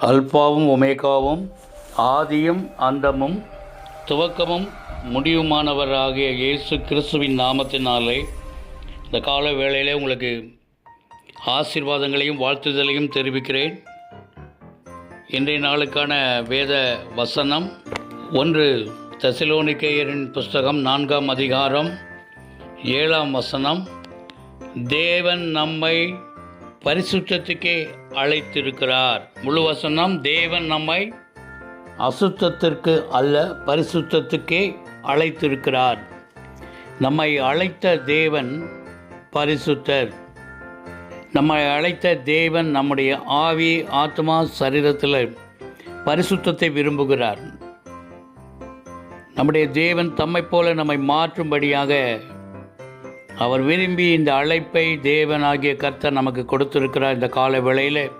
அல்பாவும் ஒமேகாவும் ஆதியும் அந்தமும் துவக்கமும் முடிவுமானவராகிய இயேசு கிறிஸ்துவின் நாமத்தினாலே இந்த கால வேளையிலே உங்களுக்கு ஆசீர்வாதங்களையும் வாழ்த்துதலையும் தெரிவிக்கிறேன். இன்றைய நாளுக்கான வேத வசனம் ஒன்று தசிலோனிக்கேயரின் புஸ்தகம் நான்காம் அதிகாரம் ஏழாம் வசனம் தேவன் நம்மை பரிசுத்தத்துக்கே அழைத்திருக்கிறார். முழு வசனம் தேவன் நம்மை அசுத்தத்திற்கு அல்ல பரிசுத்தத்துக்கே அழைத்திருக்கிறார். நம்மை அழைத்த தேவன் பரிசுத்தர். நம்மை அழைத்த தேவன் நம்முடைய ஆவி ஆத்மா சரீரத்தில் பரிசுத்தத்தை விரும்புகிறார். நம்முடைய தேவன் தம்மை போல நம்மை மாற்றும்படியாக அவர் விரும்பி இந்த அழைப்பை தேவனாகிய கர்த்தர் நமக்கு கொடுத்திருக்கிறார் இந்த கால வேளையில்.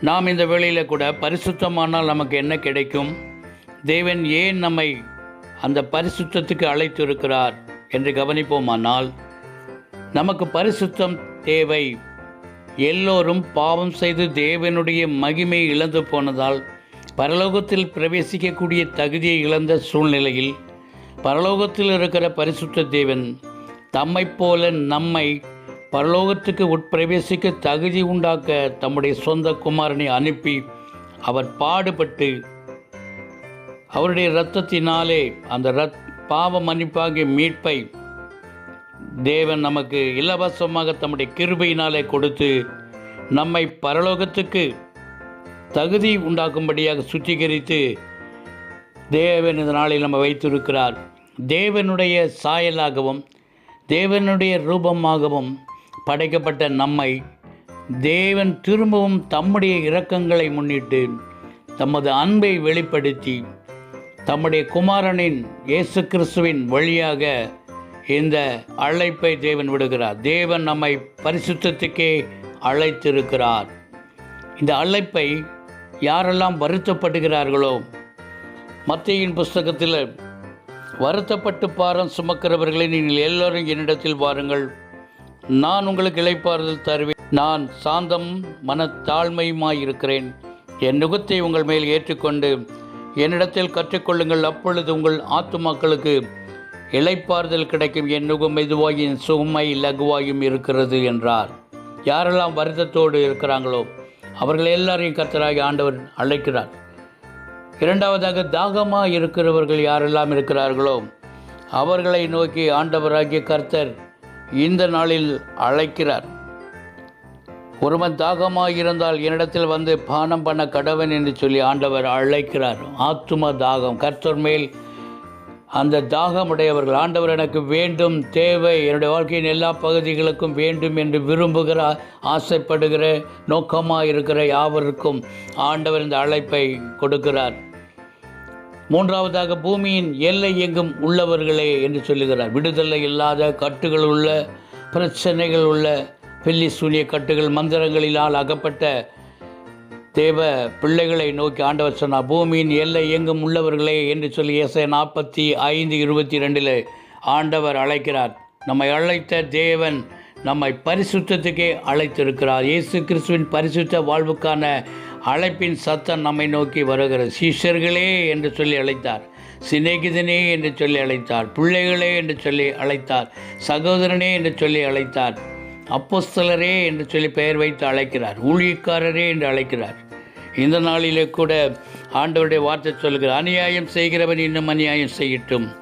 நாம் இந்த வேளையில் கூட பரிசுத்தமானால் நமக்கு என்ன கிடைக்கும்? தேவன் ஏன் நம்மை அந்த பரிசுத்தத்துக்கு அழைத்திருக்கிறார் என்று கவனிப்போமானால் நமக்கு பரிசுத்தம் தேவை. எல்லோரும் பாவம் செய்து தேவனுடைய மகிமை இழந்து போனதால் பரலோகத்தில் பிரவேசிக்கக்கூடிய தகுதியை இழந்த சூழ்நிலையில் பரலோகத்தில் இருக்கிற பரிசுத்த தேவன் தம்மைப் போல நம்மை பரலோகத்துக்கு உட்பிரவேசிக்க தகுதி உண்டாக்க தம்முடைய சொந்த குமாரனை அனுப்பி அவர் பாடுபட்டு அவருடைய இரத்தத்தினாலே அந்த ரத் பாவ மன்னிப்பாகிய மீட்பை தேவன் நமக்கு இலவசமாக தம்முடைய கிருபையினாலே கொடுத்து நம்மை பரலோகத்துக்கு தகுதி உண்டாக்கும்படியாக சுத்திகரித்து தேவன் இந்த நாளில் நம்ம வைத்திருக்கிறார். தேவனுடைய சாயலாகவும் தேவனுடைய ரூபமாகவும் படைக்கப்பட்ட நம்மை தேவன் திரும்பவும் தம்முடைய இரக்கங்களை முன்னிட்டு தமது அன்பை வெளிப்படுத்தி தம்முடைய குமாரனின் இயேசு கிறிஸ்துவின் வழியாக இந்த அழைப்பை தேவன் விடுகிறார். தேவன் நம்மை பரிசுத்தத்துக்கே அழைத்திருக்கிறார். இந்த அழைப்பை யாரெல்லாம் வருத்தப்படுகிறார்களோ மத்தியின் புஸ்தகத்தில் வருத்தப்பட்டு பாரம் சுமக்கிறவர்களை நீங்கள் எல்லோரும் என்னிடத்தில் வாருங்கள். நான் உங்களுக்கு இழைப்பாறுதல் தருவேன். நான் சாந்தம் மனத்தாழ்மையுமாய் இருக்கிறேன் என் நுகத்தை உங்கள் மேல் ஏற்றுக்கொண்டு என்னிடத்தில் கற்றுக்கொள்ளுங்கள். அப்பொழுது உங்கள் ஆத்துமாக்களுக்கு இழைப்பாறுதல் கிடைக்கும். என் நுகம் மெதுவாயும் சுகமாய் லகுவாயும் இருக்கிறது என்றார். யாரெல்லாம் வருத்தத்தோடு இருக்கிறாங்களோ அவர்கள் எல்லாரையும் கத்தராகி ஆண்டவர் அழைக்கிறார். இரண்டாவதாக தாகமாக இருக்கிறவர்கள் யாரெல்லாம் இருக்கிறார்களோ அவர்களை நோக்கி ஆண்டவராகிய கர்த்தர் இந்த நாளில் அழைக்கிறார். ஒருவன் தாகமாக இருந்தால் என்னிடத்தில் வந்து பானம் பண்ண கடவன் என்று சொல்லி ஆண்டவர் அழைக்கிறார். ஆத்தும தாகம். கர்த்தர் மேல் அந்த தாகமுடையவர்கள் ஆண்டவர் எனக்கு வேண்டும் தேவை. என்னுடைய வாழ்க்கையின் எல்லா பகுதிகளுக்கும் வேண்டும் என்று விரும்புகிற ஆசைப்படுகிற நோக்கமாக இருக்கிற யாவருக்கும் ஆண்டவர் இந்த அழைப்பை கொடுக்கிறார். மூன்றாவதாக பூமியின் எல்லை எங்கும் உள்ளவர்களே என்று சொல்லுகிறார். விடுதலை இல்லாத கட்டுகள் உள்ள பிரச்சனைகள் உள்ள பில்லி சூனிய கட்டுகள் மந்திரங்களினால் அகப்பட்ட தேவ பிள்ளைகளை நோக்கி ஆண்டவர் சொன்னார். பூமியின் எல்லை எங்கும் உள்ளவர்களே என்று சொல்லி இசை நாற்பத்தி ஐந்து இருபத்தி ரெண்டில் ஆண்டவர் அழைக்கிறார். நம்மை அழைத்த தேவன் நம்மை பரிசுத்தத்துக்கே அழைத்திருக்கிறார். இயேசு கிறிஸ்துவின் பரிசுத்த வாழ்வுக்கான அழைப்பின் சத்தம் நம்மை நோக்கி வருகிறது. சீஷர்களே என்று சொல்லி அழைத்தார். சிநேகிதனே என்று சொல்லி அழைத்தார். பிள்ளைகளே என்று சொல்லி அழைத்தார். சகோதரனே என்று சொல்லி அழைத்தார். அப்போஸ்தலரே என்று சொல்லி பெயர் வைத்து அழைக்கிறார். ஊழியக்காரரே என்று அழைக்கிறார். இந்த நாளிலே கூட ஆண்டவருடைய வார்த்தை சொல்கிறார் அநியாயம் செய்கிறவன் இன்னும் அநியாயம் செய்யட்டும்.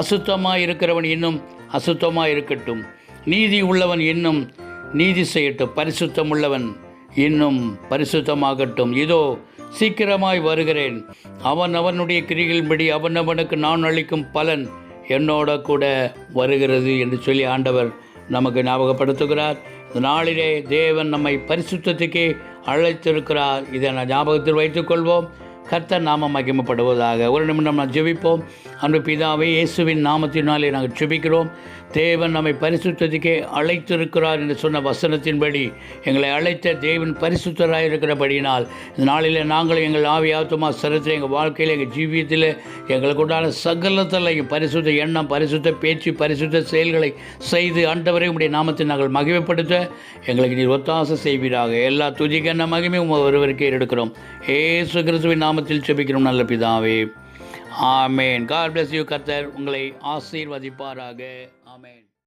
அசுத்தமாக இருக்கிறவன் இன்னும் அசுத்தமாக இருக்கட்டும். நீதி உள்ளவன் இன்னும் நீதி செய்யட்டும். பரிசுத்தம் உள்ளவன் இன்னும் பரிசுத்தமாகட்டும். இதோ சீக்கிரமாய் வருகிறேன். அவன் அவனுடைய கிரிகளின்படி அவன் அவனுக்கு நான் அளிக்கும் பலன் என்னோட கூட வருகிறது என்று சொல்லி ஆண்டவர் நமக்கு ஞாபகப்படுத்துகிறார். இந்த நாளிலே தேவன் நம்மை பரிசுத்தத்துக்கே அழைத்திருக்கிறார். இதை நான் ஞாபகத்தில் வைத்துக்கொள்வோம். கர்த்தர் நாமம் மகிமப்படுவதாக. ஒரு நிமிடம் நாம் ஜெபிப்போம். அன்பு பிதாவை இயேசுவின் நாமத்தினாலே நாங்கள் ஜெபிக்கிறோம். தேவன் நம்மை பரிசுத்தத்துக்கே அழைத்திருக்கிறார் என்று சொன்ன வசனத்தின்படி எங்களை அழைத்த தேவன் பரிசுத்தராக இருக்கிறபடியினால் இந்த நாளில் நாங்கள் எங்கள் ஆவி ஆத்துமா சரத்தில் எங்கள் வாழ்க்கையில் எங்கள் ஜீவியத்தில் எங்களுக்கு உண்டான சகலத்திலையும் பரிசுத்த எண்ணம் பரிசுத்த பேச்சு பரிசுத்த செயல்களை செய்து ஆண்டவரை உடைய நாமத்தை நாங்கள் மகிமைப்படுத்த எங்களுக்கு நீர் ஒத்தாசை செய்வீராக. எல்லா துதிக்கண்ண மகிமையும் ஒருவருக்கே எடுக்கிறோம். ஏசு கிறிஸ்துவின் நாமத்தில் செபிக்கிறோம் நல்ல பிதாவே. ஆமேன். காட் பிளஸ் யூ கத்தர் உங்களை ஆசீர்வதிப்பாராக. ஆமேன்.